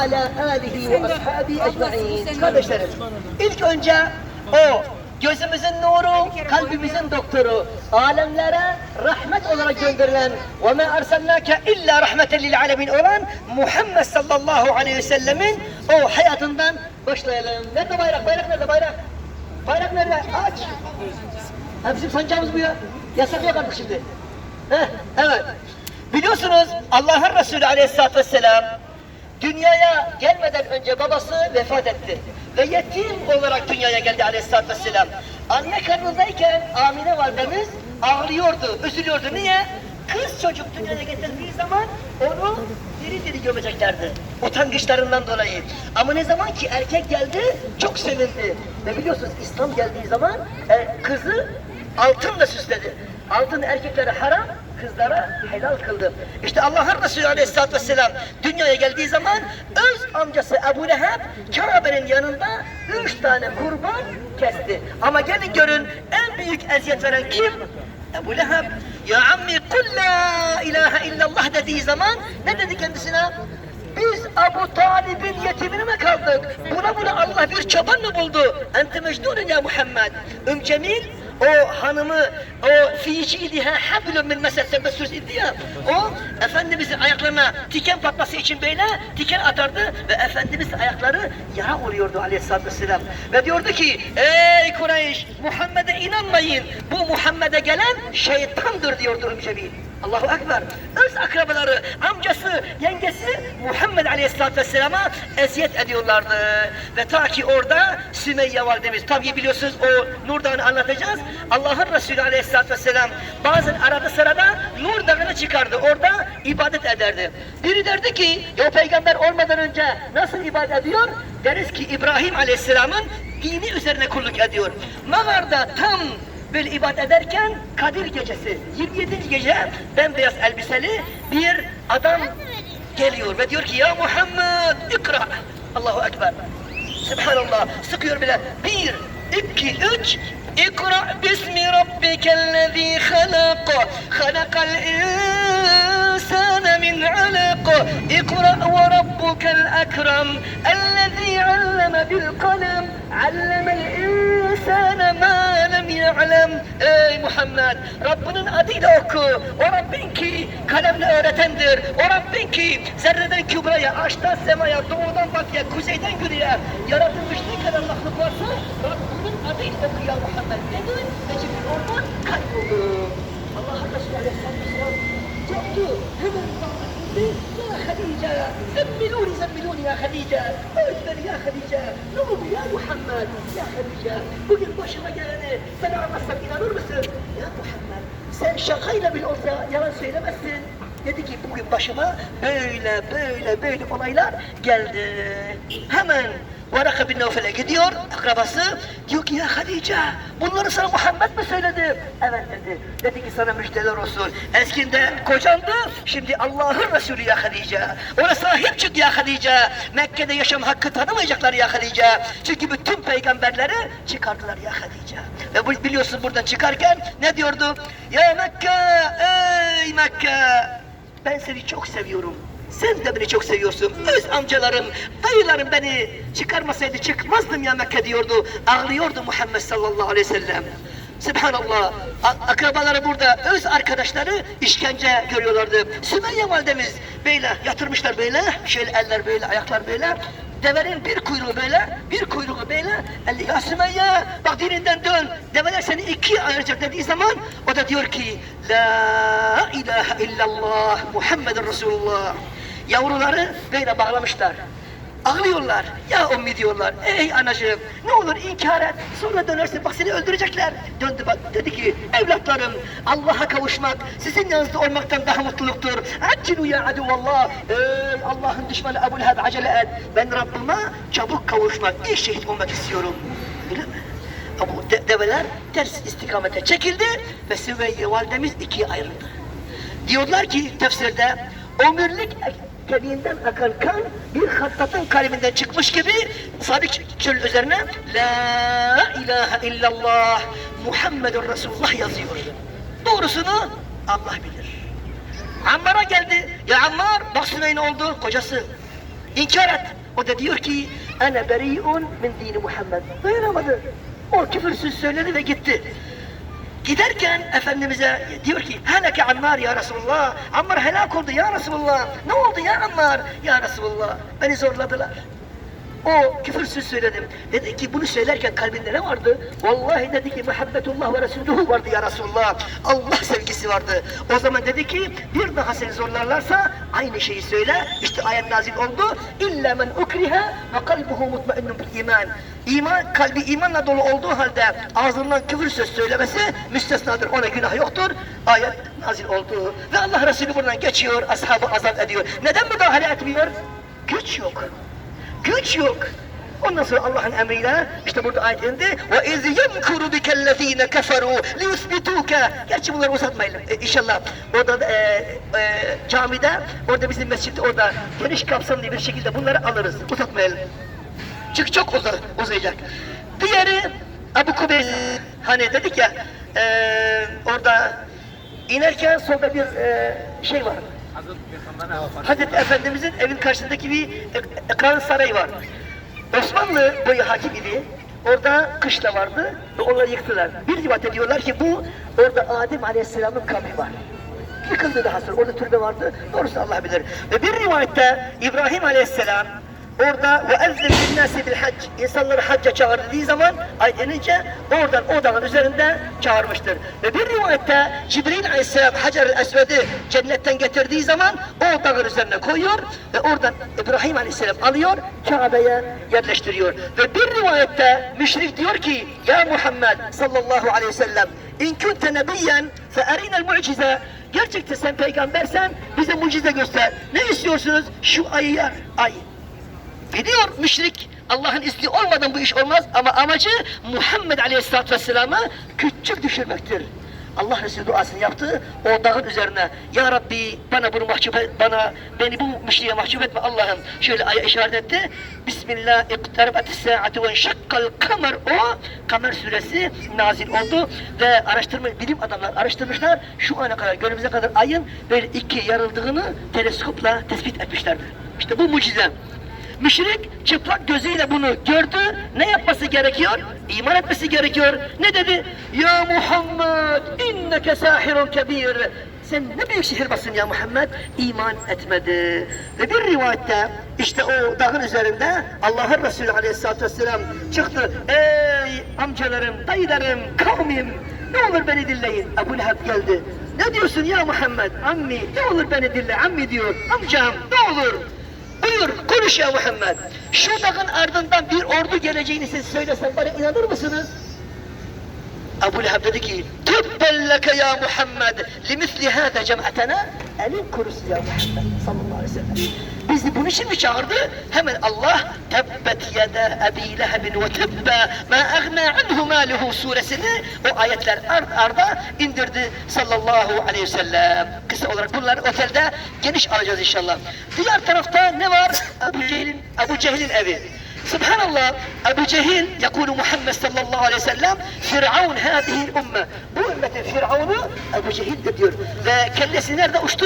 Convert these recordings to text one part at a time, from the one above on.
ala alihi ve ashabi ecma'in. Kardeşlerim, ilk önce o gözümüzün nuru, kalbimizin doktoru, alemlere rahmet olarak gönderilen ve ma arsalnake illa rahmeten lil alemin olan Muhammed sallallahu aleyhi ve sellemin o hayatından başlayalım. Nerede bayrak? Bayrak nerede bayrak? Bayrak nerede? Aç. Ha bizim sancağımız bu ya. Yasak yok artık şimdi. Heh, evet. Biliyorsunuz Allah'ın Resulü aleyhissalatü vesselam dünyaya gelmeden önce babası vefat etti. Ve yetim olarak dünyaya geldi aleyhissalatü vesselam. Anne karnındayken Amine validemiz ağlıyordu, üzülüyordu. Niye? Kız çocuk dünyaya getirdiği zaman onu diri diri gömeceklerdi. Utangaçlarından dolayı. Ama ne zaman ki erkek geldi çok sevindi. Ve biliyorsunuz İslam geldiği zaman e, kızı altınla süsledi. Altın erkeklere haram, kızlara helal kıldı. İşte Allah'ın Resulü Aleyhisselatü Vesselam dünyaya geldiği zaman öz amcası Ebu Leheb Kabe'nin yanında üç tane kurban kesti. Ama gelin görün en büyük eziyet veren kim? Ebu Leheb. Ya ammi kul la ilahe illallah dediği zaman ne dedi kendisine? Biz Abu Talib'in yetimine mi kaldık? Buna buna Allah bir çoban mı buldu? Ente mecnunun ya Muhammed. Üm Cemil o hanımı o ficiliha hablum min mesed tebessüs idi ya. O Efendimizin ayaklarına tiken patması için böyle tiken atardı ve Efendimiz ayakları yara oluyordu aleyhissalatü vesselam. Ve diyordu ki ey Kureyş Muhammed'e inanmayın. Bu Muhammed'e gelen şeytandır diyordu Cemil. Allahu Ekber. Öz akrabaları, amcası, yengesi Muhammed Aleyhisselatü Vesselam'a eziyet ediyorlardı. Ve ta ki orada Sümeyye validemiz, tabi biliyorsunuz o Nur anlatacağız. Allah'ın Resulü Aleyhisselatü Vesselam bazen arada sırada Nur çıkardı. Orada ibadet ederdi. Biri derdi ki, o peygamber olmadan önce nasıl ibadet ediyor? Deriz ki İbrahim Aleyhisselam'ın dini üzerine kulluk ediyor. Mağarada tam böyle ibadet ederken Kadir gecesi 27. gece bembeyaz elbiseli bir adam geliyor ve diyor ki ya Muhammed ikra. Allahu Ekber. Subhanallah. Sıkıyor bile. Bir iki üç. İkra bismi rabbikellezî halak. Halakal insâne min alak. İkra ve rabbukel ekrem ellezî alleme bil kalem allemel insâne ma lem ya'lem Ey Muhammed Rabbinin adıyla oku. O Rabbin ki kalemle öğretendir. O Rabbin ki zerreden kübraya Ağaçtan semaya Doğudan batıya Kuzeyden güneye Yaratılmış ne kadar mahlup varsa Rabbinin adıyla oku ya Muhammed. Dedi Ve Cibril oradan kayboldu. Allah Resulü Aleyhisselatü Vesselam Korktu. Hemen bağırdı Ya Hadice Zemmiluni zemmiluni ya Hadice Öğüt ver ya Hadice Ne oldu ya Muhammed Ya Hadice Bugün başıma geleni sen anlatsam inanır mısın? Ya Muhammed sen şakayla bile olsa yalan söylemezsin. Dedi ki bugün başıma böyle böyle böyle olaylar geldi. Hemen Varaka bin Nevfel'e gidiyor, akrabası. Diyor ki ya Hadice, bunları sana Muhammed mi söyledi? Evet dedi. Dedi ki sana müjdeler olsun. Eskinde kocandı, şimdi Allah'ın Resulü ya Hadice. Ona sahip çık ya Hadice. Mekke'de yaşam hakkı tanımayacaklar ya Hadice. Çünkü bütün peygamberleri çıkardılar ya Hadice. Ve biliyorsun buradan çıkarken ne diyordu? Ya Mekke, ey Mekke. Ben seni çok seviyorum. Sen de beni çok seviyorsun. Öz amcalarım, dayılarım beni çıkarmasaydı çıkmazdım ya Mekke diyordu. Ağlıyordu Muhammed sallallahu aleyhi ve sellem. Subhanallah. Akrabaları burada, öz arkadaşları işkence görüyorlardı. Sümeyye validemiz böyle yatırmışlar böyle, şöyle eller böyle, ayaklar böyle. Devenin bir kuyruğu böyle, bir kuyruğu böyle. El- Ya Sümeyye, bak dininden dön. Develer seni ikiye ayıracak dediği zaman o da diyor ki La ilahe illallah Muhammedun Resulullah. Yavruları böyle bağlamışlar. Ağlıyorlar. Ya ummi diyorlar. Ey anacığım ne olur inkar et. Sonra dönersin bak seni öldürecekler. Döndü bak dedi ki evlatlarım Allah'a kavuşmak sizin yanınızda olmaktan daha mutluluktur. Accilu ya aduvallah. Ey Allah'ın düşmanı Ebu Leheb acele et. Ben Rabbime çabuk kavuşmak, ilk şehit olmak istiyorum. Öyle mi? Ama de- develer ters istikamete çekildi ve Süveyye validemiz ikiye ayrıldı. Diyorlar ki tefsirde ömürlük kemiğinden akan kan bir hattatın kaleminden çıkmış gibi sabit çöl üzerine La ilahe illallah Muhammedun Resulullah yazıyor. Doğrusunu Allah bilir. Ammar'a geldi. Ya Ammar bak Sümeyye ne oldu? Kocası. İnkar et. O da diyor ki ana beri'un min dini Muhammed. Dayanamadı. O küfürsüz söyledi ve gitti. Giderken Efendimiz'e diyor ki helake Ammar ya Resulullah. Ammar helak oldu ya Resulullah. Ne oldu ya Ammar? Ya Resulullah beni zorladılar. O küfürsüz söyledim. Dedi ki bunu söylerken kalbinde ne vardı? Vallahi dedi ki muhabbetullah ve Resuluhu vardı ya Resulullah. Allah sevgisi vardı. O zaman dedi ki bir daha seni zorlarlarsa aynı şeyi söyle. İşte ayet nazil oldu. İlla men ukriha ve kalbuhu mutmainnun bil iman. İman, kalbi imanla dolu olduğu halde ağzından küfür söz söylemesi müstesnadır. Ona günah yoktur. Ayet nazil oldu. Ve Allah Resulü buradan geçiyor, ashabı azat ediyor. Neden müdahale etmiyor? Güç yok. Güç yok. Ondan sonra Allah'ın emriyle işte burada ayet indi. Ve iz yemkuru bikellezine keferu liyusbituke. Gerçi bunları uzatmayalım e, inşallah. Orada da, e, e, camide, orada bizim mescitte orada geniş kapsamlı bir şekilde bunları alırız. Uzatmayalım. Çünkü çok uza, uzayacak. Diğeri Ebu Kubeys. Hani dedik ya e, orada inerken solda bir e, şey var. Hazreti Efendimizin evin karşısındaki bir ek- ekran sarayı var. Osmanlı boyu hakim idi. Orada kışla vardı ve onları yıktılar. Bir rivayet ediyorlar ki bu orada Adem Aleyhisselam'ın kabri var. Yıkıldı daha sonra. Orada türbe vardı. Doğrusu Allah bilir. Ve bir rivayette İbrahim Aleyhisselam orada ve ezzin linnâsi bil hac insanları hacca çağır dediği zaman ay denince oradan o dağın üzerinde çağırmıştır. Ve bir rivayette Cibril Aleyhisselam Hacer-i Esved'i cennetten getirdiği zaman o dağın üzerine koyuyor ve oradan İbrahim Aleyhisselam alıyor Kabe'ye yerleştiriyor. Ve bir rivayette müşrik diyor ki Ya Muhammed sallallahu aleyhi ve sellem in kunte nebiyyen fe erinel mucize Gerçekten sen peygambersen bize mucize göster. Ne istiyorsunuz? Şu ayı yer. Ay. Biliyor müşrik Allah'ın izni olmadan bu iş olmaz ama amacı Muhammed Aleyhisselatü Vesselam'ı küçük düşürmektir. Allah Resulü duasını yaptı o dağın üzerine. Ya Rabbi bana bunu mahcup et, bana beni bu müşriye mahcup etme Allah'ım. Şöyle aya işaret etti. Bismillah iqtarabatis saati ve şakkal kamer o Kamer suresi nazil oldu ve araştırma bilim adamlar araştırmışlar. Şu ana kadar günümüze kadar ayın böyle ikiye yarıldığını teleskopla tespit etmişlerdir. İşte bu mucize. Müşrik çıplak gözüyle bunu gördü. Ne yapması gerekiyor? İman etmesi gerekiyor. Ne dedi? Ya Muhammed inneke sahirun kebir. Sen ne büyük sihirbazsın ya Muhammed. İman etmedi. Ve bir rivayette işte o dağın üzerinde Allah'ın Resulü aleyhissalatü vesselam çıktı. Ey amcalarım, dayılarım, kavmim ne olur beni dinleyin. Ebu Leheb geldi. Ne diyorsun ya Muhammed? Ammi ne olur beni dinle. Ammi diyor. Amcam ne olur. Buyur konuş ya Muhammed. Şu dağın ardından bir ordu geleceğini siz söylesem bana inanır mısınız? Ebu Leheb dedi ki Tübbel leke ya Muhammed limisli hâde cem'etena elin kurusu ya Muhammed sallallahu aleyhi ve sellem. Bizi bunun için mi çağırdı? Hemen Allah tebbet yede ebi lehebin ve tebbe ma agna anhu maluhu suresini o ayetler ard arda indirdi sallallahu aleyhi ve sellem. Kısa olarak bunları otelde geniş alacağız inşallah. Diğer tarafta ne var? Ebu Cehil'in Ebu Cehil'in evi. Subhanallah Ebu Cehil يقول Muhammed sallallahu aleyhi ve sellem Firavun hâzihi ümme Bu ümmetin Firavunu Ebu Cehil'dir diyor. Ve kellesi nerede uçtu?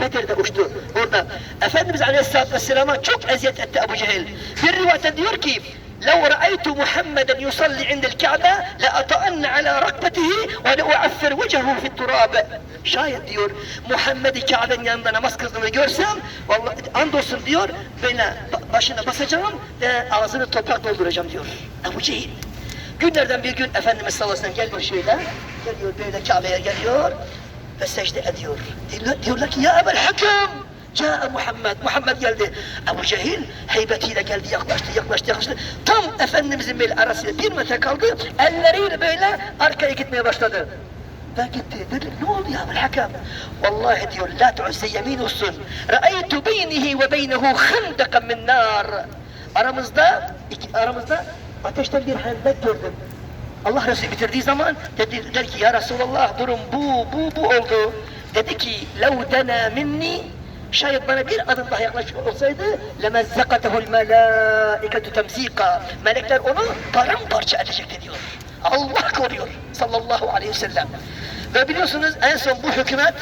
Bedir'de uçtu. Orada. Efendimiz aleyhissalatü vesselama çok eziyet etti Ebu Cehil. Bir rivayette diyor ki لو رأيت محمدا يصلي عند الكعبة لأطأن على ركبته ولأعفر وجهه في التراب Şayet diyor Muhammed'i Kabe'nin yanında namaz kıldığını görsem vallahi andolsun diyor böyle ba- başına basacağım ve ağzını toprak dolduracağım diyor. Ebu Cehil. Günlerden bir gün Efendimiz sallallahu aleyhi ve sellem geliyor şöyle geliyor böyle Kabe'ye geliyor ve secde ediyor. Diyorlar, ki ya Ebel Hakem Câe Muhammed, Muhammed geldi. Ebu Cehil heybetiyle geldi, yaklaştı, yaklaştı, yaklaştı. Tam Efendimizin böyle arasıyla bir metre kaldı, elleriyle böyle arkaya gitmeye başladı. Ve gitti, dedi, ne oldu ya Ebel Hakem? Vallahi diyor, la tu'se yemin olsun. Ra'aytu beynihi ve beynehu khandakan min nar. Aramızda, iki, aramızda ateşten bir hendek gördüm. Allah Resulü bitirdiği zaman dedi, der ki ya Resulallah durum bu, bu, bu oldu. Dedi ki lev dena minni şayet bana bir adım daha yaklaşmış olsaydı lemezzakatehul melâiketu temzika melekler onu paramparça edecekti diyor. Allah koruyor sallallahu aleyhi ve sellem. Ve biliyorsunuz en son bu hükümet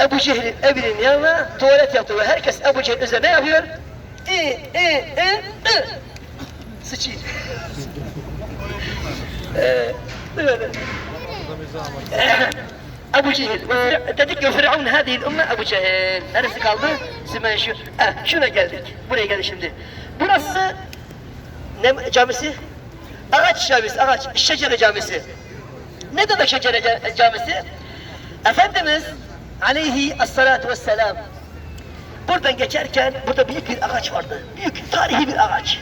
Ebu Cehil'in evinin yanına tuvalet yaptı ve herkes Ebu Cehil üzerine ne yapıyor? E, e, e, e. Sıçayım. Ee. Ebu Cehil. Dedik ki Firavun hadihi ümme Ebu Cehil. Neresi kaldı? Sümen şu. Eh, şuna geldik. Buraya geldik şimdi. Burası ne camisi? Ağaç camisi, ağaç. Şecere camisi. Ne demek şecere ca- camisi? Efendimiz aleyhi esselatu vesselam buradan geçerken burada büyük bir ağaç vardı. Büyük, tarihi bir ağaç.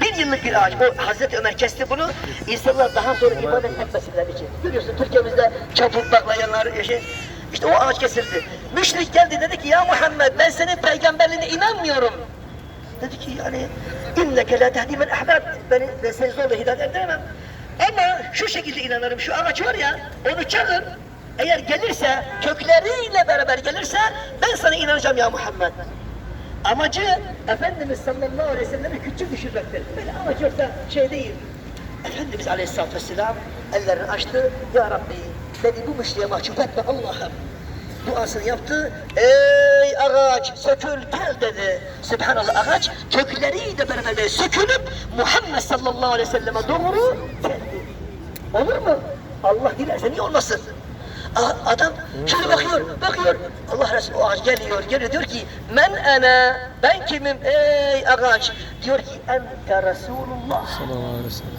Bir yıllık bir ağaç. O Hazreti Ömer kesti bunu. İnsanlar daha sonra ibadet etmesinler için. Görüyorsun Türkiye'mizde çaput baklayanlar, şey, işte o ağaç kesildi. Müşrik geldi dedi ki ya Muhammed ben senin peygamberliğine inanmıyorum. Dedi ki yani inneke la tehdi men ahbab. Beni, ben seni zorla hidayet edemem. Ama şu şekilde inanırım. Şu ağaç var ya onu çağır. Eğer gelirse kökleriyle beraber gelirse ben sana inanacağım ya Muhammed. Amacı Efendimiz sallallahu aleyhi ve sellem'i küçük düşürmektir. Böyle amacı yoksa şey değil. Efendimiz aleyhissalatü vesselam ellerini açtı. Ya Rabbi beni bu müşriye mahcup etme Allah'ım. Duasını yaptı. Ey ağaç sökül gel dedi. Subhanallah ağaç kökleriyle beraber sökülüp Muhammed sallallahu aleyhi ve selleme doğru geldi. Olur mu? Allah dilerse niye olmasın? Adam şöyle bakıyor, bakıyor. Allah Resulü o ağaç geliyor, geliyor diyor ki men ana, ben kimim ey ağaç? Diyor ki ente Resulullah. sallallahu aleyhi ve sellem.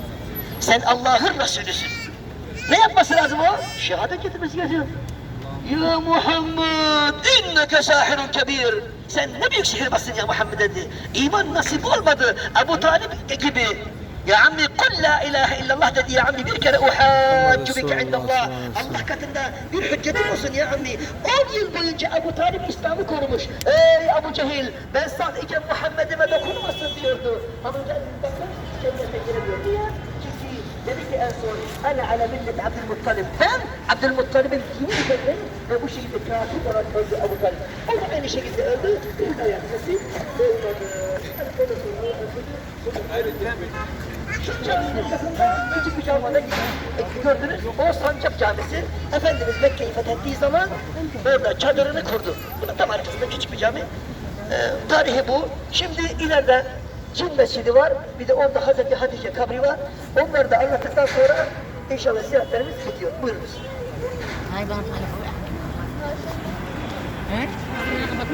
Sen Allah'ın Resulüsün. Ne yapması lazım o? Şehadet getirmesi gerekiyor. Ya Muhammed inneke sahirun kebir. Sen ne büyük sihirbazsın ya Muhammed dedi. İman nasip olmadı. Ebu Talib gibi. Ya ammi kul la ilahe illallah dedi ya ammi bir kere uhaccu bike indallah. Allah katında bir hüccetin olsun ya ammi. 10 yıl boyunca Ebu Talib İslam'ı korumuş. Ey Ebu Cehil ben sadece Muhammed'ime dokunmasın diyordu. Ama geldi bakın cennete giremiyordu ya. Çünkü dedi ki en son ana ala millet Abdülmuttalib. Ben Abdülmuttalib'in dini üzerindeyim ve bu şekilde kafir olarak öldü Ebu Talib. O da aynı şekilde öldü. Bir de yapması olmadı. Hani ondan sonra öldü. Küçük bir camada gördünüz. O sancak camisi. Efendimiz Mekke'yi fethettiği zaman orada çadırını kurdu. Bunun tam arkasında küçük bir cami. Ee, tarihi bu. Şimdi ileride Çin Mescidi var. Bir de orada Hazreti Hatice kabri var. Onları da anlattıktan sonra inşallah ziyaretlerimiz bitiyor. Buyurunuz. Hai bang. Eh?